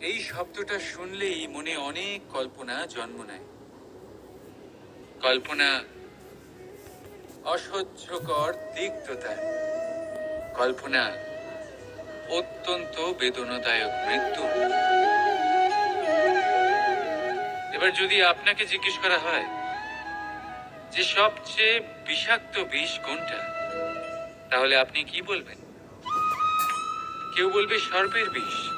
এই শব্দটা শুনলেই মনে অনেক কল্পনা জন্ম নেয়। কল্পনা অসহ্যকর তিক্ততা। কল্পনা অত্যন্ত বেদনাদায়ক মৃত্যু। এবার যদি আপনাকে জিজ্ঞেস করা হয় যে সবচেয়ে বিষাক্ত বিষ কোনটা, তাহলে আপনি কি বলবেন? কেউ বলবে সর্পের বিষ।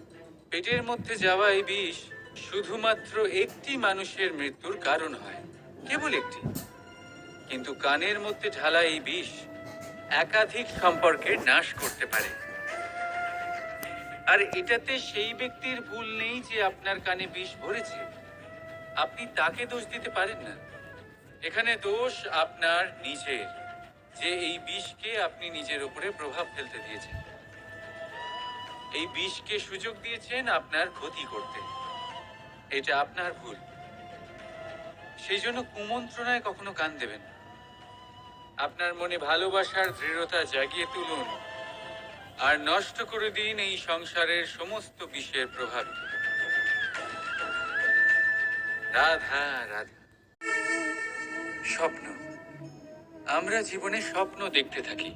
পেটের মধ্যে যাওয়া এই বিষ শুধুমাত্র একটি মানুষের মৃত্যুর কারণ হয়, কেবল একটি। কিন্তু কানের মধ্যে ঢালা এই বিষ একাধিক সম্পর্কের নাশ করতে পারে। আর এটাতে সেই ব্যক্তির ভুল নেই যে আপনার কানে বিষ ভরেছে। আপনি তাকে দোষ দিতে পারেন না। এখানে দোষ আপনার নিজের, যে এই বিষকে আপনি নিজের উপরে প্রভাব ফেলতে দিয়েছেন। এই বিষকে সুযোগ দিয়েছেন আপনার ক্ষতি করতে। এটা আপনার ভুল। সেই জন্য কুমন্ত্রণায় কখনো কান দেবেন আপনার মনে ভালোবাসার দৃঢ়তা জাগিয়ে তুলুন আর নষ্ট করে দিন এই সংসারের সমস্ত বিষের প্রভাব। রাধা রাধা। স্বপ্ন। আমরা জীবনে স্বপ্ন দেখতে থাকি।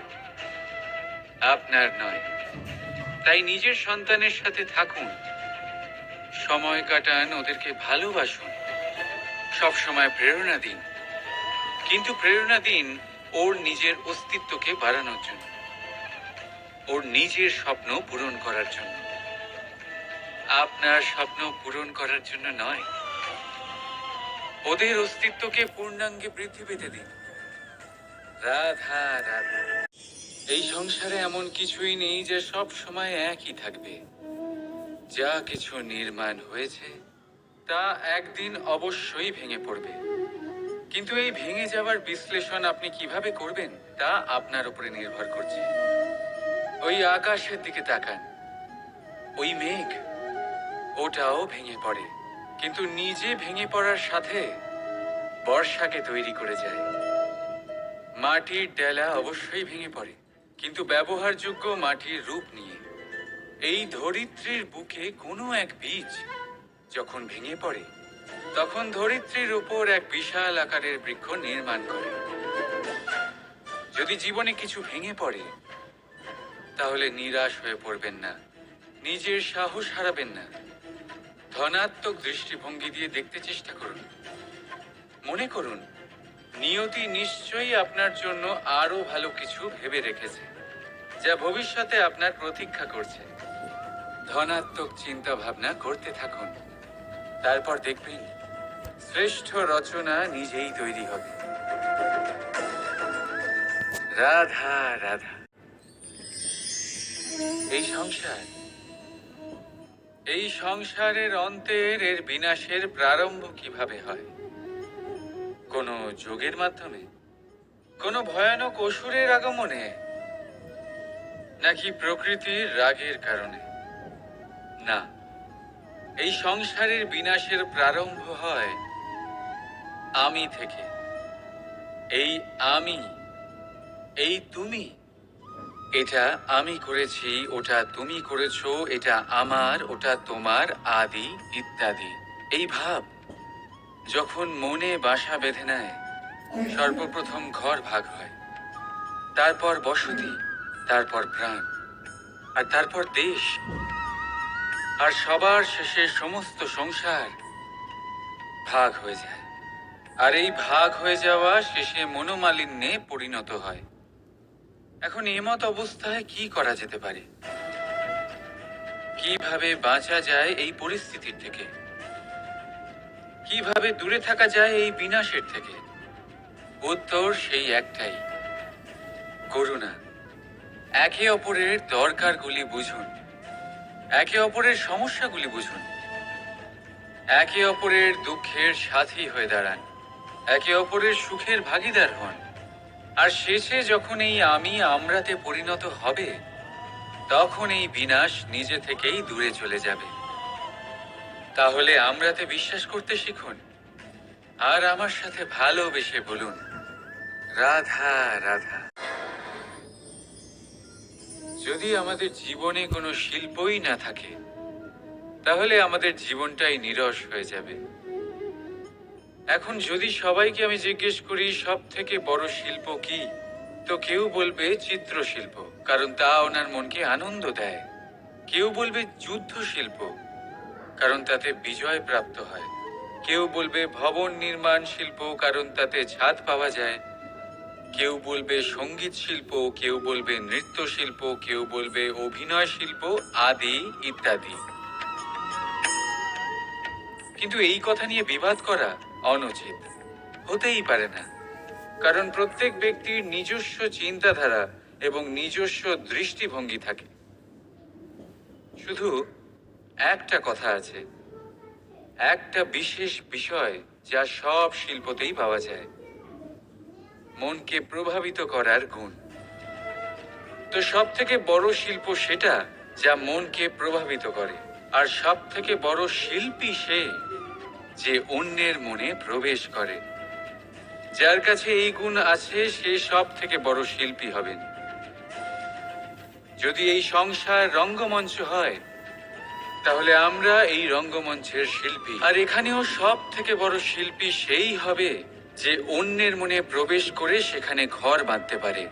আপনার নয়। তাই নিজের সন্তানের সাথে থাকুন। সময় কাটান, ওদেরকে ভালোবাসুন। সব সময় প্রেরণা দিন। কিন্তু প্রেরণা দিন ওর নিজের অস্তিত্বকে বাড়ানোর জন্য। ওর নিজের স্বপ্ন পূরণ করার জন্য। আপনার স্বপ্ন পূরণ করার জন্য নয়। ওদের অস্তিত্বকে পূর্ণাঙ্গে বৃদ্ধি পেতে দিন। রাধা রাধা। এই সংসারে এমন কিছুই নেই যে সব সময় একই থাকবে। যা কিছু নির্মাণ হয়েছে, তা একদিন অবশ্যই ভেঙে পড়বে। কিন্তু এই ভেঙে যাওয়ার বিশ্লেষণ আপনি কীভাবে করবেন, তা আপনার উপরে নির্ভর করছে। ওই আকাশের দিকে তাকান। ওই মেঘ, ওটাও ভেঙে পড়ে। কিন্তু নিজে ভেঙে পড়ার সাথে বর্ষাকে তৈরি করে যায়। মাটির ডেলা অবশ্যই ভেঙে পড়ে। কিন্তু ব্যবহারযোগ্য মাটির রূপ নিয়ে। এই ধরিত্রীর বুকে কোনো এক বীজ যখন ভেঙে পড়ে, তখন ধরিত্রীর উপর এক বিশাল আকারের বৃক্ষ নির্মাণ করে। যদি জীবনে কিছু ভেঙে পড়ে, তাহলে নিরাশ হয়ে পড়বেন না, নিজের সাহস হারাবেন না। ধনাত্মক দৃষ্টিভঙ্গি দিয়ে দেখতে চেষ্টা করুন। মনে করুন নিয়তি নিশ্চয়ই আপনার জন্য আরও ভালো কিছু ভেবে রেখেছে, যা ভবিষ্যতে আপনার প্রতীক্ষা করছে। ধনাত্মক চিন্তা ভাবনা করতে থাকুন। তারপর দেখবেন, শ্রেষ্ঠ রচনা নিজেই তৈরি হবে। রাধা রাধা। এই সংসার, এই সংসারের অন্তের এর বিনাশের প্রারম্ভ কীভাবে হয়? কোনো যোগের মাধ্যমে? কোনো ভয়ানক অসুরের আগমনে? নাকি প্রকৃতির রাগের কারণে? না, এই সংসারের বিনাশের প্রারম্ভ হয় আমি থেকে। এই আমি, এই তুমি, এটা আমি করেছি, ওটা তুমি করেছ, এটা আমার, ওটা তোমার, আদি, ইত্যাদি। এই ভাব যখন মনে বাসা বেঁধে নেয়, সর্বপ্রথম ঘর ভাগ হয়। তারপর বসতি, তারপর প্রাণ আর তারপর দেশ। আর সবার শেষে সমস্ত সংসার ভাগ হয়ে যায়। আর এই ভাগ হয়ে যাওয়া শেষে মনোমালিন্যে পরিণত হয়। এখন এমত অবস্থায় কি করা যেতে পারে? কীভাবে বাঁচা যায় এই পরিস্থিতির থেকে? কীভাবে দূরে থাকা যায় এই বিনাশের থেকে? উত্তর সেই একটাই। করুণা, একে অপরের দরকারগুলি বুঝুন। একে অপরের সমস্যাগুলি বুঝুন। একে অপরের দুঃখের সাথী হয়ে দাঁড়ান। একে অপরের সুখের ভাগিদার হন। আর শেষে যখন এই আমি আমরাতে পরিণত হবে, তখন এই বিনাশ নিজে থেকেই দূরে চলে যাবে। তাহলে আমরাতে বিশ্বাস করতে শিখুন। আর আমার সাথে ভালোবেসে বলুন, রাধা রাধা। যদি আমাদের জীবনে কোনো শিল্পই না থাকে, তাহলে আমাদের জীবনটাই নিরস হয়ে যাবে। এখন যদি সবাইকে আমি জিজ্ঞেস করি সব থেকে বড় শিল্প কি? তো কেউ বলবে চিত্রশিল্প, কারণ তা ওনার মনকে আনন্দ দেয়। কেউ বলবে যুদ্ধ শিল্প কারণ তাতে বিজয় প্রাপ্ত হয়। কেউ বলবে ভবন নির্মাণ শিল্প কারণ তাতে ছাদ পাওয়া যায়। কেউ বলবে সংগীত শিল্প কেউ বলবে নৃত্য শিল্প, কেউ বলবে অভিনয় শিল্প আদি ইত্যাদি। কিন্তু এই কথা নিয়ে বিবাদ করা অনুচিত। হতেই পারে না। কারণ প্রত্যেক ব্যক্তির নিজস্ব চিন্তাধারা এবং নিজস্ব দৃষ্টিভঙ্গি থাকে। শুধু একটা কথা আছে। একটা বিশেষ বিষয় যা সব শিল্পতেই পাওয়া যায়। মনকে প্রভাবিত করার গুণ। তো সব থেকে বড় শিল্প সেটা যা মনকে প্রভাবিত করে। আর সব থেকে বড় শিল্পী সে যে অন্যের মনে প্রবেশ করে। যার কাছে এই গুণ আছে, সে সব থেকে বড় শিল্পী হবেন। যদি এই সংসার রঙ্গমঞ্চ হয় তাহলে আমরা এই রঙ্গমঞ্চের শিল্পী। আর এখানেও সব থেকে বড় শিল্পী সেই হবে যে অন্যের মনে প্রবেশ করে সেখানে ঘর বাঁধতে পারে।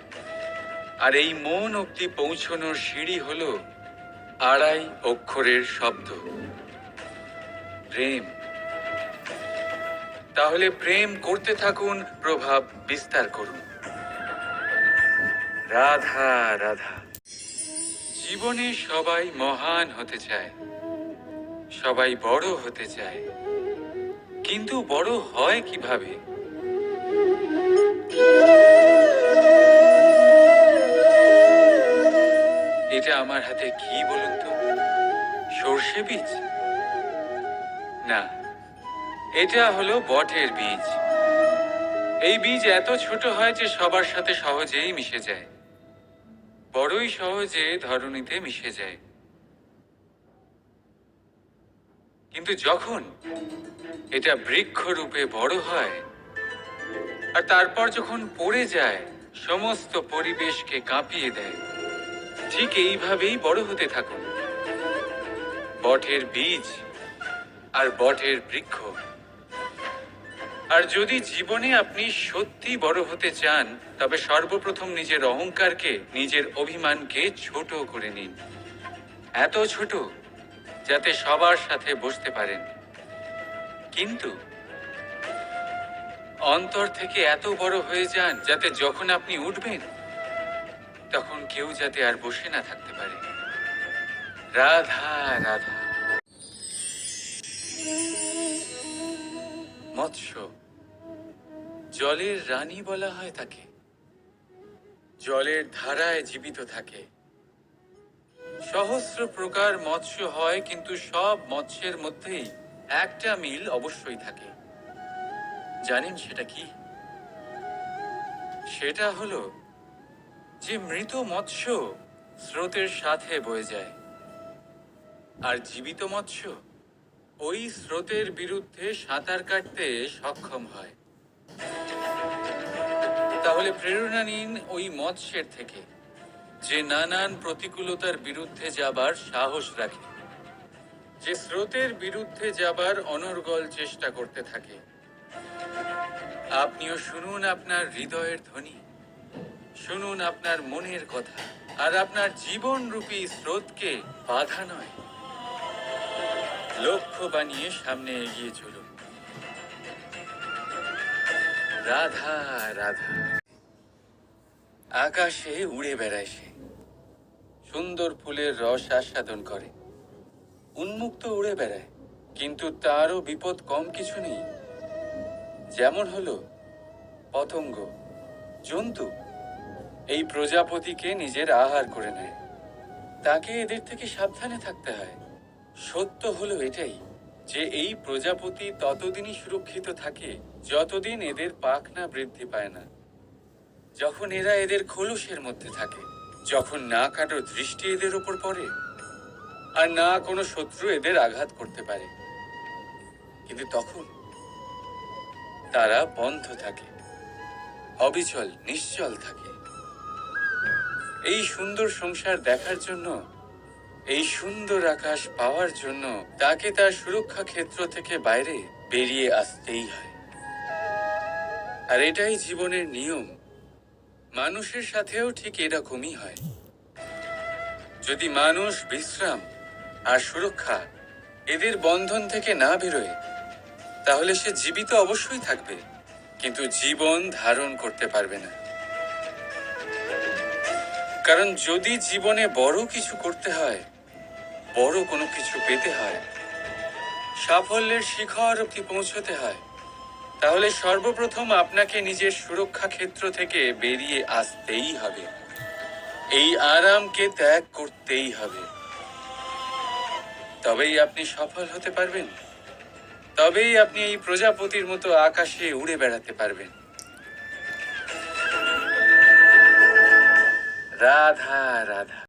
আর এই মন অব্দি পৌঁছনোর সিঁড়ি হল আড়াই অক্ষরের শব্দ। প্রেম। তাহলে প্রেম করতে থাকুন, প্রভাব বিস্তার করুন। রাধা রাধা। জীবনে সবাই মহান হতে চায়। সবাই বড় হতে চায়। কিন্তু বড় হয় কীভাবে? এটা আমার হাতে কি বলুন তো? সর্ষে বীজ? না, এটা হলো বটের বীজ। এই বীজ এত ছোট হয় যে সবার সাথে সহজেই মিশে যায়। বড়ই সহজে ধরণীতে মিশে যায়। কিন্তু যখন এটা বৃক্ষ রূপে বড় হয় আর তারপর যখন পড়ে যায়, সমস্ত পরিবেশকে কাঁপিয়ে দেয়, ঠিক এইভাবেই বড় হতে থাকুন। বটের বীজ আর বটের বৃক্ষ। আর যদি জীবনে আপনি সত্যি বড় হতে চান, তবে সর্বপ্রথম নিজের অহংকারকে, নিজের অভিমানকে ছোট করে নিন। এত ছোট যাতে সবার সাথে বসতে পারেন। কিন্তু অন্তর থেকে এত বড় হয়ে যান যাতে যখন আপনি উঠবেন, তখন কেউ যাতে আর বসে না থাকতে পারে। রাধা রাধা। মৎস্য। জলের রানী বলা হয় তাকে। জলের ধারায় জীবিত থাকে। সহস্র প্রকার মৎস্য হয়, কিন্তু সব মৎস্যের মধ্যেই একটা মিল অবশ্যই থাকে। জানেন সেটা কি? সেটা হলো যে মৃত মৎস্য স্রোতের সাথে বয়ে যায়, আর জীবিত মৎস্য ওই স্রোতের বিরুদ্ধে সাঁতার কাটতে সক্ষম হয়। তাহলে প্রেরণা নিন ওই মৎস্যের থেকে। যে নানান প্রতিকূলতার বিরুদ্ধে যাবার সাহস রাখে, যে স্রোতের বিরুদ্ধে যাবার অনর্গল চেষ্টা করতে থাকে। আপনিও শুনুন আপনার হৃদয়ের ধ্বনি, শুনুন আপনার মনের কথা, আর আপনার জীবনরূপী স্রোতকে বাধা নয়। লক্ষ্য বানিয়ে সামনে এগিয়ে চলুন। রাধা রাধা। আকাশে উড়ে বেড়ায় সে। সুন্দর ফুলের রস আস্বাদন করে। উন্মুক্ত উড়ে বেড়ায়, কিন্তু তারও বিপদ কম কিছু নেই। যেমন হলো পতঙ্গ, জন্তু। এই প্রজাপতিকে নিজের আহার করে নেয়। তাকে এদের থেকে সাবধানে থাকতে হয়। সত্য হলো এটাই যে এই প্রজাপতি ততদিনই সুরক্ষিত থাকে, যতদিন এদের পাখনা বৃদ্ধি পায় না। যখন এরা এদের খোলসের মধ্যে থাকে যখন না কারও দৃষ্টি এদের উপর পড়ে, আর না কোনো শত্রু এদের আঘাত করতে পারে। কিন্তু তখন তারা বন্ধ থাকে, অবিচল, নিশ্চল থাকে। এই সুন্দর সংসার দেখার জন্য, এই সুন্দর আকাশ পাওয়ার জন্য তাকে তার সুরক্ষা ক্ষেত্র থেকে বাইরে বেরিয়ে আসতেই হয়। আর এটাই জীবনের নিয়ম। মানুষের সাথেও ঠিক এরকমই হয়। যদি মানুষ বিশ্রাম আর সুরক্ষা এদের বন্ধন থেকে না বেরোয়, তাহলে সে জীবিত অবশ্যই থাকবে, কিন্তু জীবন ধারণ করতে পারবে না। কারণ যদি জীবনে বড় কিছু করতে হয়, বড় কোনো কিছু পেতে হয়, সাফল্যের শিখর অব্দি পৌঁছতে হয়। তাহলে সর্বপ্রথম আপনাকে নিজের সুরক্ষা ক্ষেত্র থেকে বেরিয়ে আসতেই হবে। এই আরামকে ত্যাগ করতেই হবে। তবেই আপনি সফল হতে পারবেন। তবেই আপনি এই প্রজাপতির মতো আকাশে উড়ে বেড়াতে পারবেন। রাধা রাধা।